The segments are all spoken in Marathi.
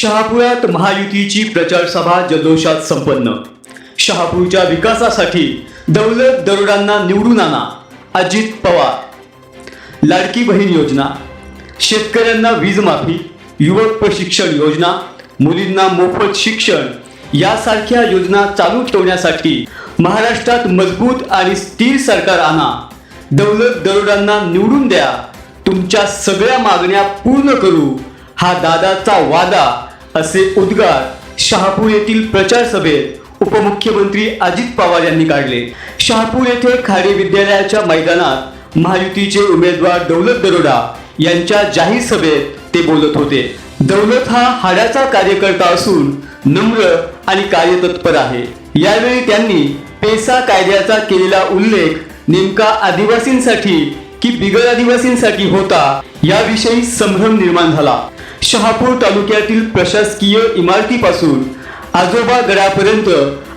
शहापुरात महायुतीची प्रचार सभा जल्लोषात संपन्न. शहापूरच्या विकासासाठी दौलत दरोडांना निवडून आणा अजित पवार. लाडकी बहीण योजना शेतकऱ्यांना वीज माफी युवक प्रशिक्षण योजना मुलींना मोफत शिक्षण यासारख्या योजना चालू ठेवण्यासाठी महाराष्ट्रात मजबूत आणि स्थिर सरकार आणा. दौलत दरोडांना निवडून द्या. तुमच्या सगळ्या मागण्या पूर्ण करू. हा दादाचा वादा. असे उद्गार शहापूर येथील प्रचार सभेत उपमुख्यमंत्री अजित पवार यांनी काढले. शहापूर येथे खाडी विद्यालयाच्या मैदानात महायुतीचे उमेदवार दौलत दरोडा यांच्या जाहीर सभेत ते बोलत होते. दौलत हा हाडाचा कार्यकर्ता असून नम्र आणि कार्यतत्पर आहे. यावेळी त्यांनी पेसा कायद्याचा केलेला उल्लेख नेमका आदिवासींसाठी की बिगर आदिवासींसाठी होता याविषयी संभ्रम निर्माण झाला. शहापूर तालुक्यातील प्रशासकीय इमारतीपासून आजोबा गडापर्यंत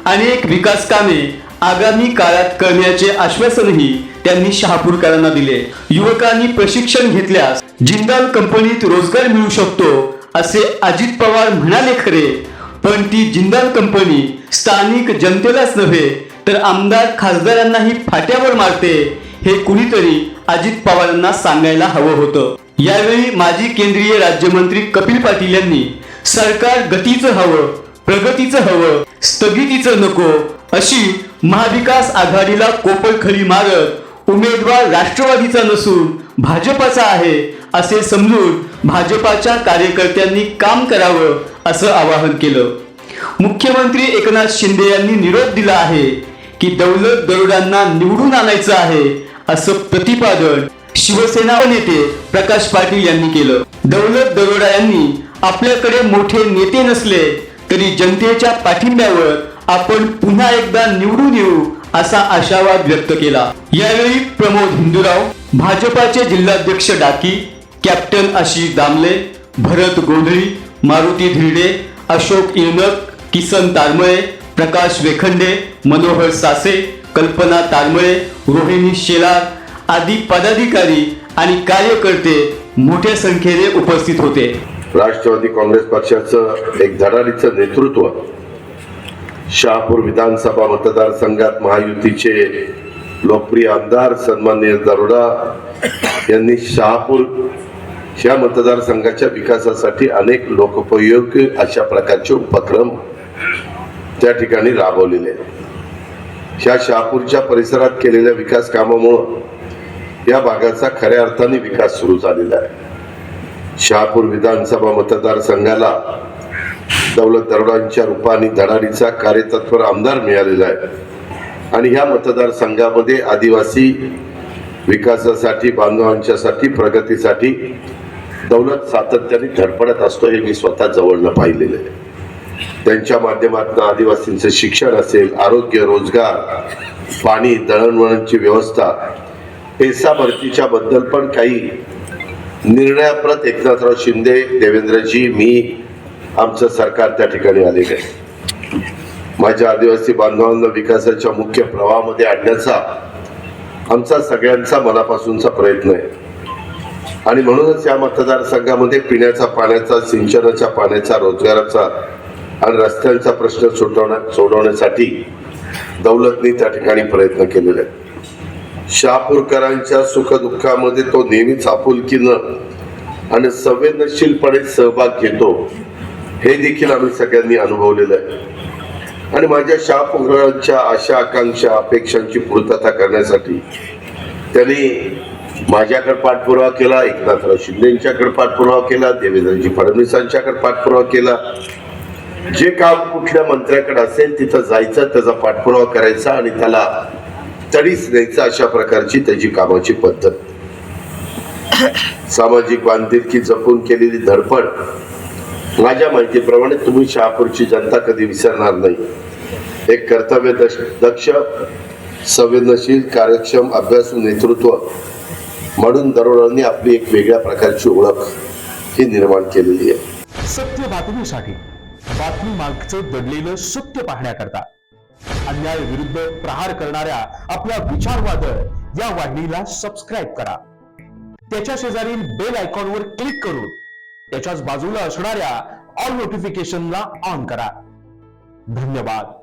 अनेक विकास कामे आगामी काळात करण्याचे आश्वासनही त्यांनी शहापूरकरांना दिले. युवकांनी प्रशिक्षण घेतल्यास जिंदाल कंपनीत रोजगार मिळू शकतो असे अजित पवार म्हणाले खरे. पण ती जिंदाल कंपनी स्थानिक जनतेलाच नव्हे तर आमदार खासदारांनाही फाट्यावर मारते हे कुणीतरी अजित पवारांना सांगायला हवं होतं. यावेळी माजी केंद्रीय राज्यमंत्री कपिल पाटील यांनी सरकार गतीचं हवं प्रगतीचं हवं स्थगितीचं नको अशी महाविकास आघाडीला कोपरखळी मारत उमेदवार राष्ट्रवादीचा नसून भाजपाचा आहे असे समजून भाजपाच्या कार्यकर्त्यांनी काम करावं असं आवाहन केलं. मुख्यमंत्री एकनाथ शिंदे यांनी निरोप दिला आहे की दौलत दरोडांना निवडून आणायचं आहे असं प्रतिपादन शिवसेना नेते प्रकाश पाटील यांनी केलं. दौलत दरोडा यांनी आपल्याकडे मोठे नेते नसले तरी जनतेच्या पाठिंब्यावर आपण पुन्हा एकदा निवडून येऊ असा आशावाद व्यक्त केला. यावेळी प्रमोद हिंदूराव भाजपाचे जिल्हाध्यक्ष डाकी कॅप्टन आशिष दामले भरत गोंधळी मारुती धिरडे अशोक इनक किसन तारमळे प्रकाश वेखंडे मनोहर सासे कल्पना तारमळे रोहिणी शेलार आदी पदाधिकारी आणि कार्यकर्ते मोठ्या संख्येने उपस्थित होते. राष्ट्रवादी काँग्रेस पक्षाचं एक धडाडीचं नेतृत्व शहापूर विधानसभा मतदारसंघात महायुतीचे लोकप्रिय आमदार सन्माननीय दरोडा यांनी शहापूर या मतदारसंघाच्या विकासासाठी अनेक लोकोपयोगी अशा प्रकारचे उपक्रम त्या ठिकाणी राबवलेले आहेत. ह्या शहापूरच्या परिसरात केलेल्या विकास कामामुळं या भागाचा खऱ्या अर्थाने विकास सुरू झालेला आहे. शहापूर विधानसभा मतदारसंघाला दौलत दरोडांच्या रूपाने धडाडीचा कार्यतत्पर आमदार मिळालेला आहे. आणि ह्या मतदारसंघामध्ये आदिवासी विकासासाठी बांधवांच्यासाठी प्रगतीसाठी दौलत सातत्याने धडपडत असतो हे मी स्वतः जवळनं पाहिलेलं आहे. त्यांच्या माध्यमातून आदिवासींचं शिक्षण असेल आरोग्य रोजगार पाणी दळणवळणची व्यवस्था पेसा भरतीच्या बद्दल पण काही निर्णयाप्रत एकनाथराव शिंदे देवेंद्रजी मी आमचं सरकार त्या ठिकाणी आलेलं आहे. माझ्या आदिवासी बांधवांना विकासाच्या मुख्य प्रवाहामध्ये आणण्याचा आमचा सगळ्यांचा मनापासूनचा प्रयत्न आहे. आणि म्हणूनच या मतदारसंघामध्ये पिण्याचा पाण्याचा सिंचनाच्या पाण्याचा रोजगाराचा आणि रस्त्यांचा प्रश्न सुटवण्या सोडवण्यासाठी दौलतनी त्या ठिकाणी प्रयत्न केलेले आहेत. शहापूरकरांच्या सुखदुःखामध्ये तो नेहमीच आपुलकीनं आणि संवेदनशीलपणे सहभाग घेतो. हे देखील आम्ही सगळ्यांनी अनुभवलेलं आहे. आणि माझ्या शहापूरकरांच्या आशा आकांक्षा अपेक्षांची पूर्तता करण्यासाठी त्यांनी माझ्याकडे पाठपुरावा केला एकनाथराव शिंदेच्याकडे पाठपुरावा केला देवेंद्रजी फडणवीसांच्याकडे पाठपुरावा केला. जे काम कुठल्या मंत्र्याकडे असेल तिथं जायचं त्याचा पाठपुरावा करायचा आणि त्याला तडीच द्यायचं अशा प्रकारची त्याची कामाची पद्धत. सामाजिक बांधिलकी जपून केलेली धडपड माझ्या माहितीप्रमाणे तुम्ही शहापूरची जनता कधी विसरणार नाही. एक कर्तव्य दक्ष दक्ष संवेदनशील कार्यक्षम अभ्यास नेतृत्व म्हणून दरोडांनी आपली एक वेगळ्या प्रकारची ओळख ही निर्माण केलेली आहे. सत्य बातमीसाठी बातमी मागचं दडलेलं सत्य पाहण्याकरता अन्याय विरुद्ध प्रहार करणाऱ्या आपल्या विचारवादळ या वाहिनीला सबस्क्राईब करा. त्याच्या शेजारील बेल आयकॉनवर क्लिक करून त्याच्याच बाजूला असणाऱ्या ऑल नोटिफिकेशनला ऑन करा. धन्यवाद.